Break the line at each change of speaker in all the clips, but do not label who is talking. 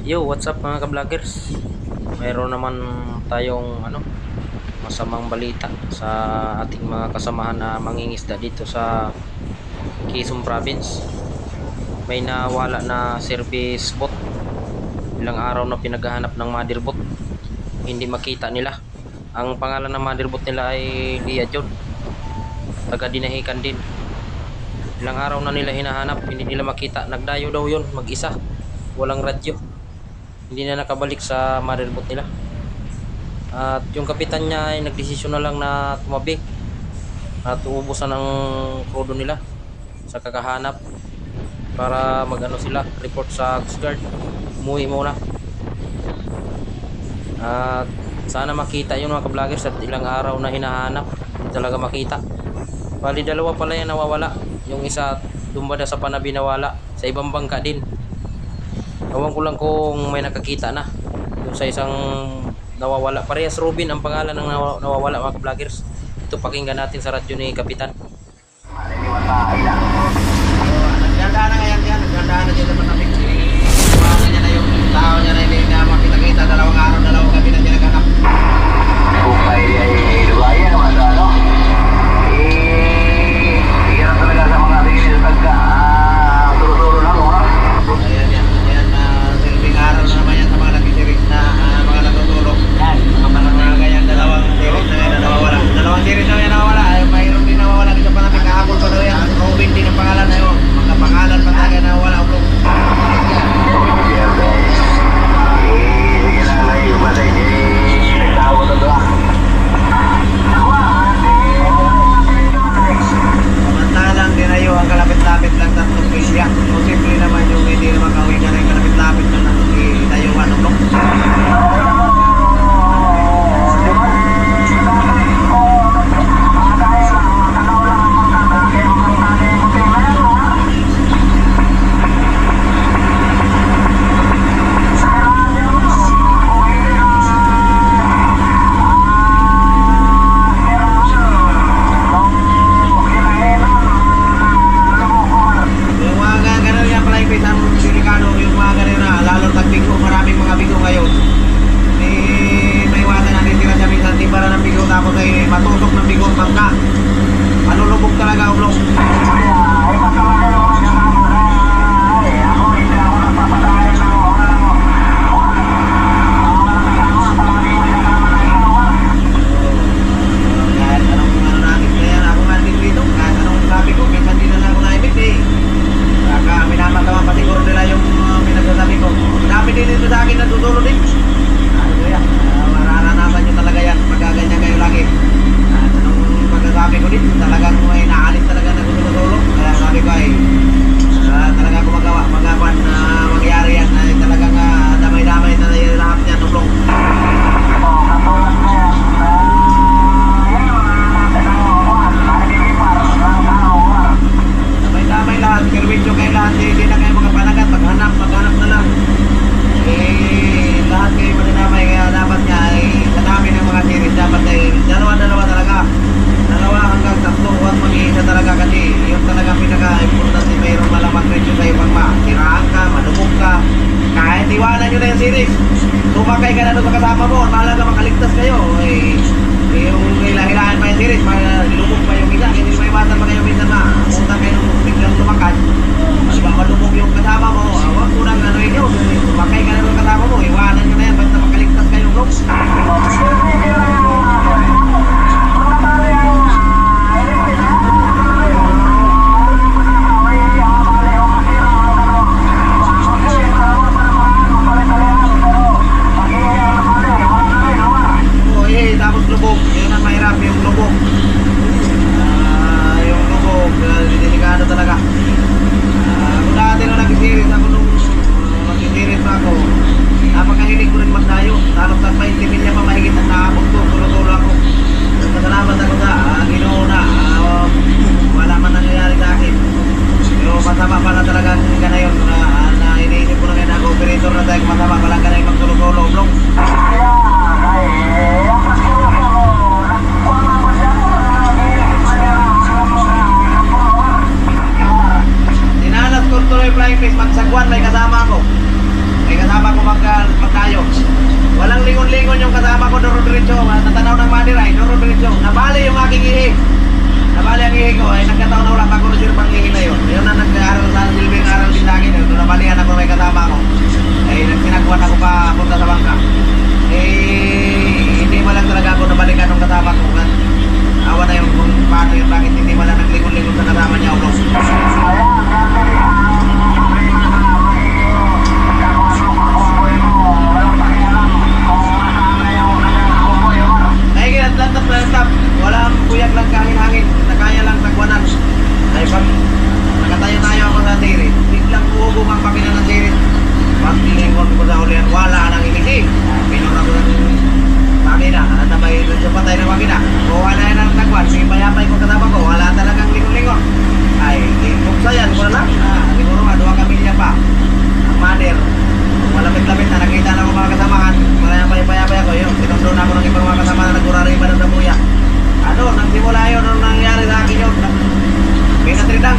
Yo, what's up mga ka-vloggers? Mayroon naman tayong ano, masamang balita sa ating mga kasamahan na mangingisda dito sa Quezon Province. May nawala na service boat. Ilang araw na pinaghahanap ng mother boat. Hindi makita nila. Ang pangalan ng mother boat nila ay Lia John. Taga Dinahican din. Ilang araw na nila hinahanap, hindi nila makita. Nagdayo daw yun, mag-isa. Walang radyo hindi na nakabalik sa motherboard nila. At yung kapitan niya ay nagdesisyon na lang na tumabi at uubusan ng krudo nila sa kakahanap para magano sila report sa Coast Guard. Umuwi muna. At sana makita yung mga ka-vloggers at ilang araw na hinahanap. Talaga makita. Bali dalawa pala yan nawawala. Yung isa dumbada sa panabi nawala. Sa ibang bangka din Ewan ko lang kung may nakakita na. Yung sa isang nawawala. Parehas Robin ang pangalan ng nawa- nawawala mga vloggers. Ito pakinggan natin sa radyo ni Kapitan.
Nagdaan na ngayon nagdaan na dyan matabing si Iwanan niya na yung tao niya na hindi na makita-kita dalawang araw, dalawang gabi na niya naghanap. Nyo na yung series, tumakay ka na doon sa kasama mo, mahalaga makaligtas kayo. Eh, eh, yung hilahilahan pa yung series, malubog pa yung isa, hindi maiwasan pa kayo minsan na punta kayo nung biglang tumakad. Di ba malubog yung kasama mo, ah, huwag mo nang ano yun, tumakay ka na doon kasama mo, iwanan nyo na yan, basta makaligtas kayo bro. Walang ganay pang gulo-gulo, bro. Tinanas ko tuloy flying fish. Magsagwan, may kasama ko. May kasama ko magka, ah, magkayo. Walang lingon-lingon yung kasama ko, Doro Diretso. Natanaw ng Madiray, Doro Diretso. Naba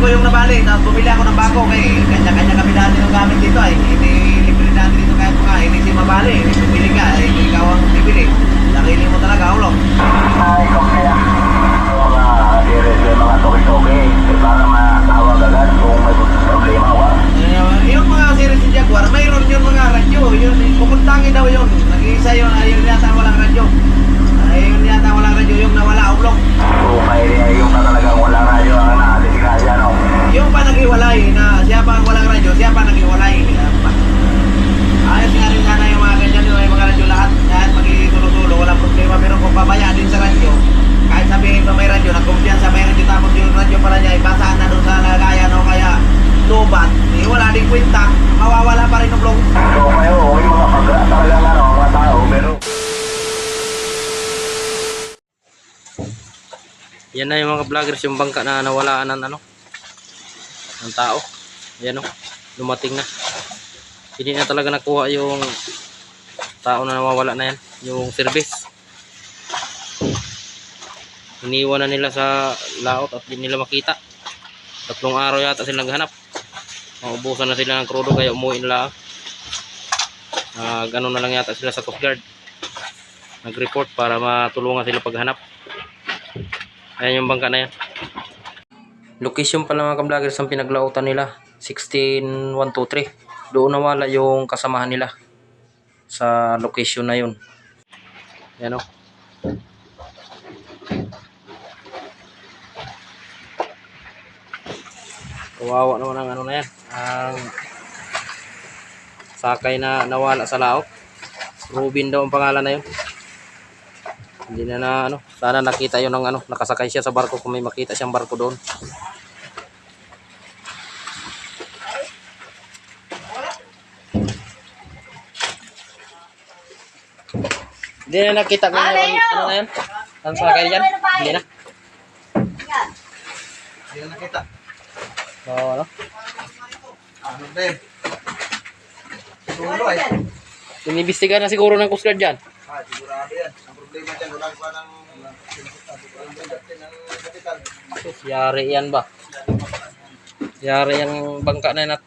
ko yung nabali, tapos bumili ako ng bago kay kanya-kanya kami dati ng gamit dito ay hindi libre dati dito kahit mga hindi si mabali, bumili ka, ay ikaw ang bibili. Sarili mo talaga, ulo.
Ay, okay ah. Mga yung mga toki-toki. Eh, para matawag agad kung may problema wa.
Eh, yung mga series ni Jaguar, mayroon yung mga radyo, yun, pupuntangin daw yun. Nag-iisa yun, ayun yata walang radyo. Ayun yata walang radyo, yung nawala, ulo.
So, kaya yung na talagang walang radyo ang nadisgrasya, no?
Yung pa naghiwalay na siya pa ang walang radyo, siya pa naghiwalay. Ayos nga rin sana yung mga ganyan yung mga radyo lahat. Lahat magigitulo-tulo, walang problema. Pero kung babaya din sa radyo, kahit sabihin pa may radyo, nagkumpiyansa may radyo tapos yung radyo pala niya ibasaan na doon sa lagayan o kaya lubat, eh, wala din kwenta, mawawala pa rin ang blog.
So, kayo, may mga pagka talagang ano, mga tao, pero
Yan na yung mga vloggers yung bangka na nawalaan ng ano ng tao. Ayan o. Dumating na. Hindi na talaga nakuha yung tao na nawawala na yan. Yung service. Iniwan na nila sa laot at hindi nila makita. Tatlong araw yata silang naghanap. Maubusan na sila ng krudo kaya umuwi nila. Nag ano na lang yata sila sa Coast Guard. Nag-report para matulungan sila paghanap. Ayan yung bangka na yan. Location pala mga ka-vloggers ang pinaglautan nila. 16123. Doon nawala yung kasamahan nila. Sa location na yun. Yan o. Kawawa naman ang ano na yan. Ang sakay na nawala sa laot. Rubin daw ang pangalan na yun. Hindi na na ano, sana nakita yun ng ano, nakasakay siya sa barko kung may makita siyang barko doon. Hindi na nakita ko ano, ano na yan? Ang sakay diyan? Hindi na.
Hindi na nakita.
So, ano?
Ano din? Tulo ay.
Inimbestiga na siguro ng Coast Guard dyan.
Ah, sigurado yan.
Sus, yari yan ba? Yari yung bangka na yan at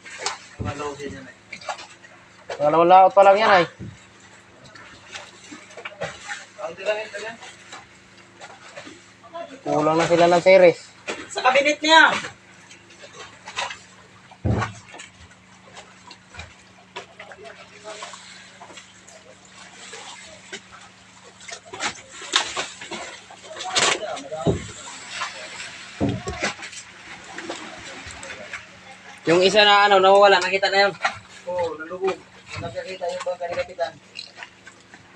Mga losin yan
dalawang laot pa lang yan ay. Kulang na sila ng series.
Sa kabinet niya!
Yung isa na ano, nawawala, nakita na yun.
Oo, oh, nalubog. Nakakita yung bangka ni Kapitan.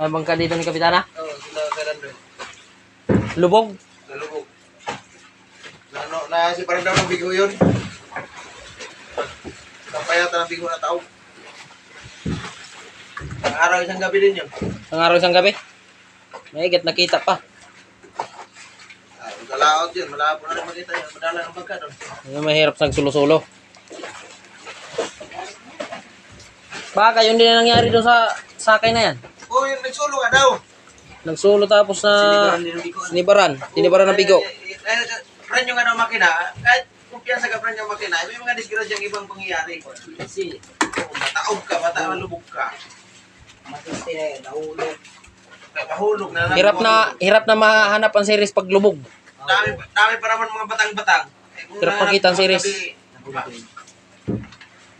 Ang bangka dito ni Kapitana.
Oo, oh, sila kailan doon.
Lubog.
Nalubog. Na, no, na si parang daw ng bigo yun. Kapayata ng bigo na tao. Ang araw isang gabi din yun.
Ang araw isang gabi. May igat nakita pa.
Ah, Galaot yun, malabo na rin makita yun. Madala ng bangka doon.
Mahirap sa sulo-sulo. Baka yun din ang nangyari doon sa sakay na yan.
Oo, oh, yun, nagsulo ka daw.
Nagsulo tapos na
ng bigo.
sinibaran. Sinibaran ng bigo.
Friend yung ano makina, kahit kumpiyansa ka friend yung makina, may mga disgrasya yung ibang pangyayari. Kasi, oh, mataog ka, mata malubog ka. Na yun, nahulog. Mahulog na lang.
Hirap na hirap na mahanap ang series pag lubog.
Dami, dami pa naman mga batang-batang. Eh,
Hirap makita ang series.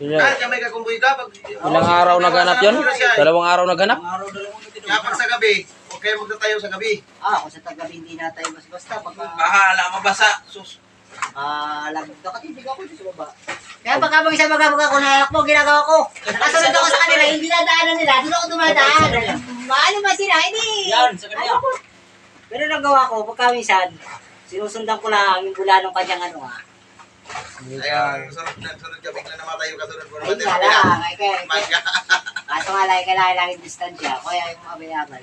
Ilang,
Kahit ka may kakumbuy ka, pag...
ilang araw naghanap yon? Dalawang araw naghanap?
Ang araw dalawang.
Kaya pag sa gabi, huwag kayo magtatayo sa gabi.
Ah, kung sa tagabi hindi na tayo mas basta pagka
Bahala, mabasa. Sus.
ah lagdag ka tibig ako dito sa baba. Kaya pagka mag isa magabag ako na mo ginagawa ko. Nakasunod ako sa kanila, hindi na daanan nila, doon ako dumadaan. Maano ba sila? Hindi.
Yan, sa kanya.
Ano ko? Pero nagawa ko, pagka minsan, sinusundan ko lang yung bula ng kanyang ano ah.
Kaya sunod na sunod gabi na namatay yung kasunod
ko
naman.
Ay, nga lang. Ay, kaya.
Manga.
Kaso nga lang, kailangan lagi distansya. Kaya yung mga binabal.